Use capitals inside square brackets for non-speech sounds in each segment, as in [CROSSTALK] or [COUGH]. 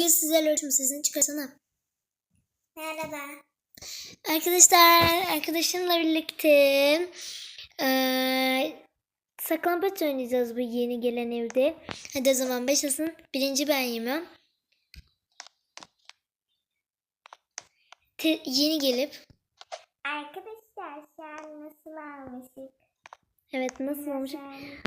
Bugün sizlerle ölçüm sesini çıkarsana. Merhaba. Arkadaşlar arkadaşımla birlikte eee saklambaç oynayacağız bu yeni gelen evde. Hadi o zaman başlasın. Birinci ben yemiyorum. Te- yeni gelip Arkadaşlar şu an nasıl almışık? Evet nasıl olmuş?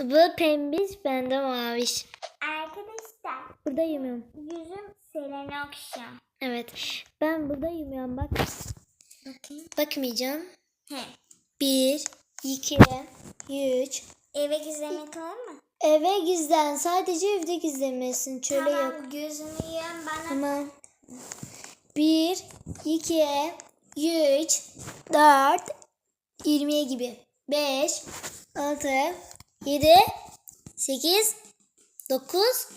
Bu pembiş bende maviş. Arkadaşlar Burada yemiyorum. yüzüm Selenokşa. Evet. Ben burada yemiyorum bak. Bakayım. Bakmayacağım. He. Bir, iki, üç. Eve gizlemek olur mu? Eve gizlen. Sadece evde gizlemesin. Şöyle tamam yok. gözümü yiyen bana. Tamam. Bir, iki, üç, dört, yirmiye gibi. Beş, altı, yedi, sekiz, dokuz,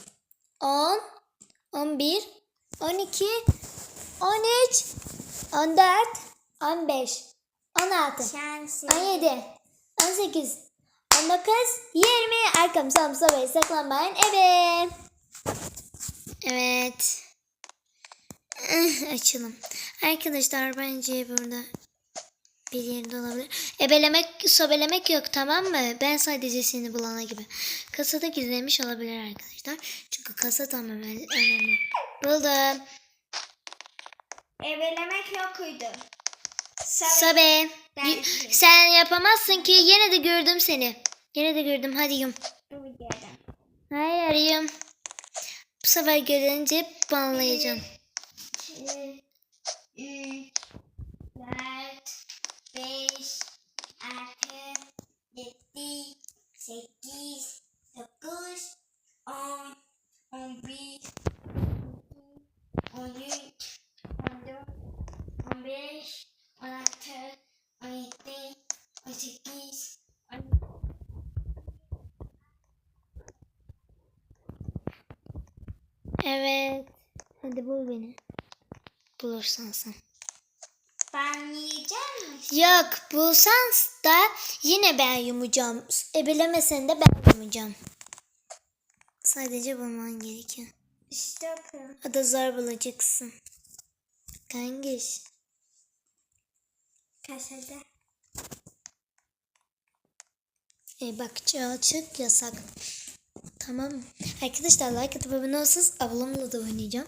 on, on bir, on iki, on üç, on dört, on beş, on altı. Şansı. 17, 18, 19, 20. Arkam sağım sobe saklanmayın eve. Evet. Eh, Açalım. Arkadaşlar bence burada bir yerde olabilir. Ebelemek, sobelemek yok tamam mı? Ben sadece seni bulana gibi. Kasada gizlemiş olabilir arkadaşlar. Çünkü kasa tamamen önemli. Buldum. Evelemek yok uydu. Y- biliyorum. Sen yapamazsın ki. Yine de gördüm seni. Yine de gördüm. Hadi yum. Hayır yum. Bu sefer görünce banlayacağım. 2, 3, 4, 5, 6, 7, 8, 9, 10, 11, 13, 14, 15, 16, 17, 18, 19. Evet. Hadi bul beni. Bulursan sen. Ben yiyeceğim mi? Yok bulsan da yine ben yumacağım. Ebelemesen de ben yumacağım. Sadece bulman gerekiyor. İşte bakın. O da zor bulacaksın. Kangiş. Kasada. E bak açık yasak. Tamam? Arkadaşlar like atıp abone olsanız ablamla da oynayacağım.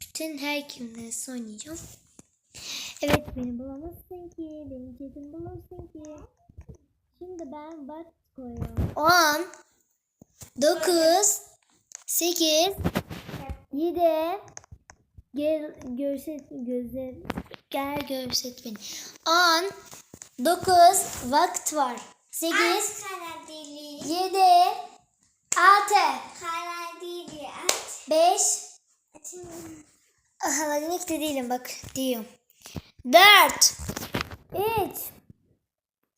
Bütün her kimle oynayacağım. Evet beni bulamazsın ki. Beni kesin bulamazsın ki. Şimdi ben bak koyuyorum. 10 9 8 7 Gel görset gözler gel görset beni. 10 9 vakit var. 8 Kara deli. 7 6 Kara deli aç. 5 Açın. Haladenik de değilim bak diyorum. 4 3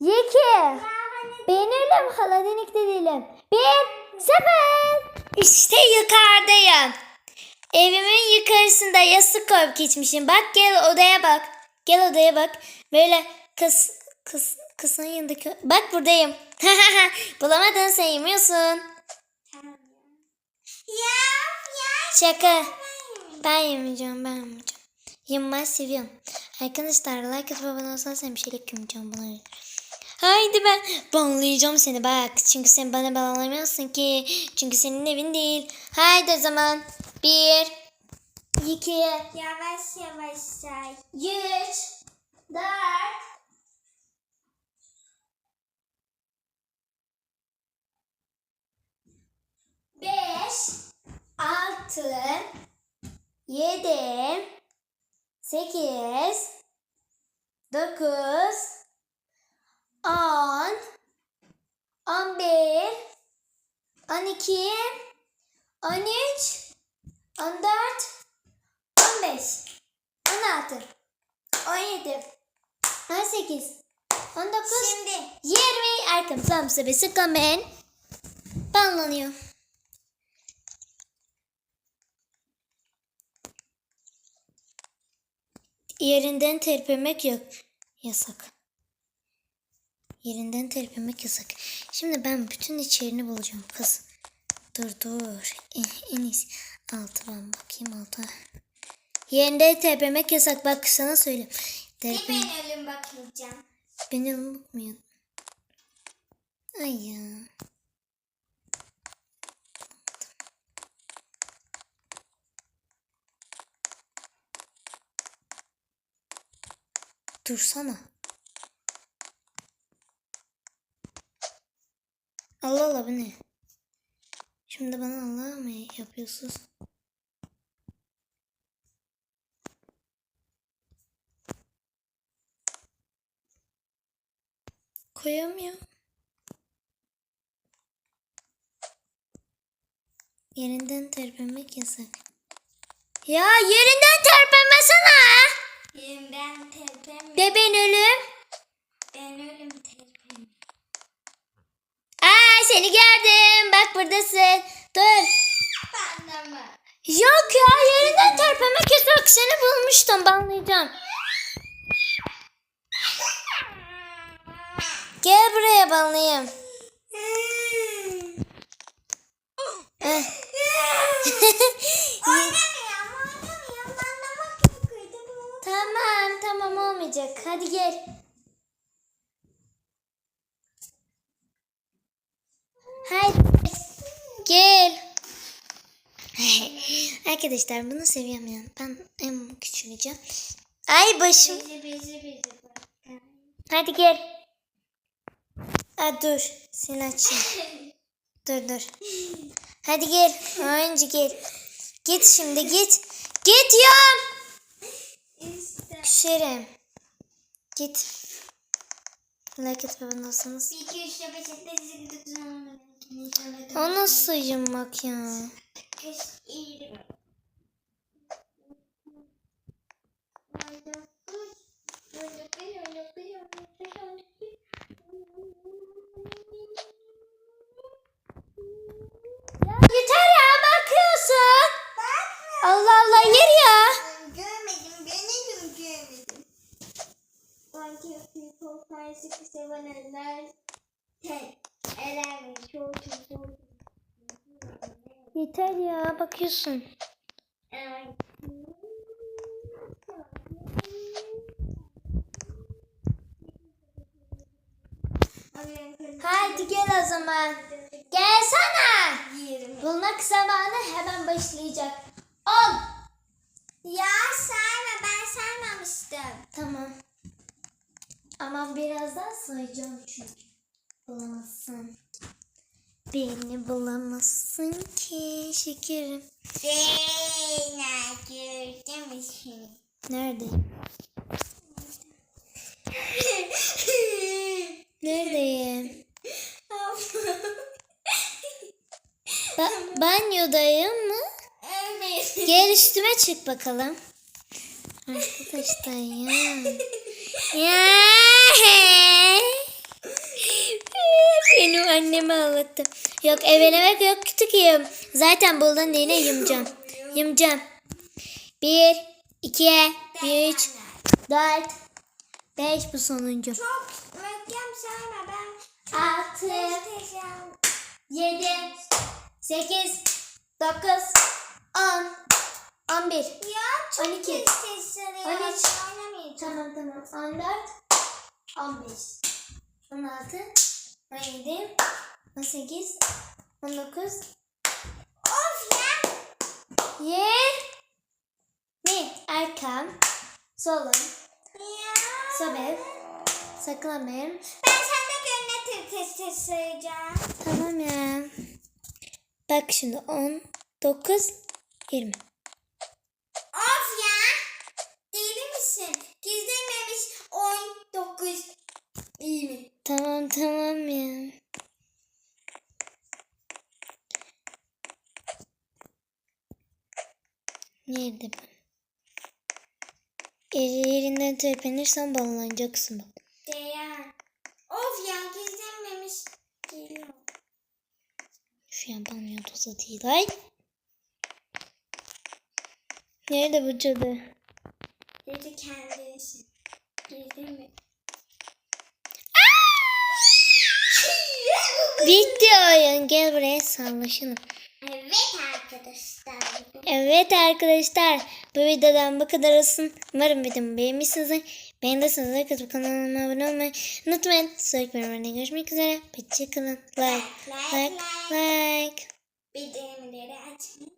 2 Benim haladenik de değilim. 1 0 İşte yukarıdayım. Evimin yukarısında yastık koyup geçmişim. Bak gel odaya bak. Gel odaya bak. Böyle kız kız kızın yanındaki bak buradayım. [LAUGHS] Bulamadın sen yemiyorsun. Ya ya. Şaka. Ben yemeyeceğim, ben yemeyeceğim. Yemeyi seviyorum. Arkadaşlar like atıp abone olsanız hem şeylik yemeyeceğim buna göre. Haydi ben banlayacağım seni bak. Çünkü sen bana banlamıyorsun ki. Çünkü senin evin değil. Haydi o zaman. Bir, iki, Yavaş yavaş say. üç, dört, beş, altı, yedi, sekiz, dokuz, on, on bir, on iki, on üç, on dört, on beş, on altı, on yedi, on sekiz, on dokuz, Şimdi. yirmi. Arkam samsa ve sıkamen banlanıyor. Yerinden terpemek yok. Yasak. Yerinden terpemek yasak. Şimdi ben bütün içerini bulacağım kız. Dur dur. En, en iyisi. Altı ben bakayım altı. Yerinde tepemek yasak bak sana söyleyeyim. Bir Tepe, ben ölüm bakmayacağım. beni unutmayın. Ay ya. Dursana. Allah Allah bu ne? Şimdi bana Allah mı yapıyorsunuz? Koyamıyorum. Yerinden terpemek yasak. Ya yerinden. De ben ölüm. Ben ölüm tepem. Aa seni gördüm. Bak buradasın. Dur. De mi? Yok ya yerinden terpemek yasak. Seni bulmuştum. Banlayacağım. Gel buraya banlayayım. Eh. Oynamıyorum, oynamıyorum. Anlamak yok. Kıydım. tamam tamam olmayacak. Hadi gel. Haydi. Gel. [LAUGHS] Arkadaşlar bunu seviyorum yani. Ben en küçüleceğim. Ay başım. Hadi gel. Aa, dur. Seni açayım. Dur dur. Hadi gel. Önce gel. Git şimdi git. Git ya. Küserim. Git. Like et abone olsanız. 1, 2, 3, 4, 5, 6, 7, 8, 9, 10, 11, 12, 13, 14, 15, O nasıl yummak ya? 15, 20. Yeter ya bakıyorsun. Allah Allah yer ya. Görmedim, benim görmedim. One, two, three, four, five, six, seven, eight, nine, Yeter ya bakıyorsun. Hadi gel o zaman. Gelsene. Bulmak zamanı hemen başlayacak. 10. Ya sayma ben saymamıştım. Tamam. Ama birazdan sayacağım çünkü. Bulamazsın. Beni bulamazsın ki şekerim. Zeynep gördün mü seni? Nerede? [LAUGHS] Neredeyim? Ba- banyodayım mı? evet. Gel üstüme çık bakalım. Arkadaşlar ya. [LAUGHS] Ya. Ağlattı. Yok evlemek yok kütüküyüm. Zaten buldun diye ne yumacağım. Yumacağım. Bir, iki, üç, dört, beş bu sonuncu. Çok möhkem sayma ben. Altı, yedi, sekiz, dokuz, on, on bir. Ya çok 12, tez sarıyor. 13. Oynamayacağım. Tamam tamam. 14, 15, 16, 17, 18, 19, Of ya. 20. Arkam, solum, Ya. sobe, saklamam. Ben sende gönne tez tez sayacağım. Tamam ya. Bak şimdi 10, 9, 20. Of ya. Deli misin? Gizlememiş 19 20. Tamam tamam ya. Nerede bu? Yer- Yerinden tepinirsen bağlanacaksın bak. Değer. Of ya gizlenmemiş. Geliyor. Şu an banyo tozu değil. Ay. Nerede bu cadı? Dedi kendisi. Gizleme. Bitti oyun. Gel buraya sallaşalım. Evet arkadaşlar. Evet arkadaşlar bu videodan bu kadar olsun. Umarım videomu beğenmişsinizdir. Beğendiyseniz like atıp kanalıma abone olmayı unutmayın. Sonraki bölümlerde görüşmek üzere. Hoşçakalın. Like, like, like. like. like. Bildirimleri açmayı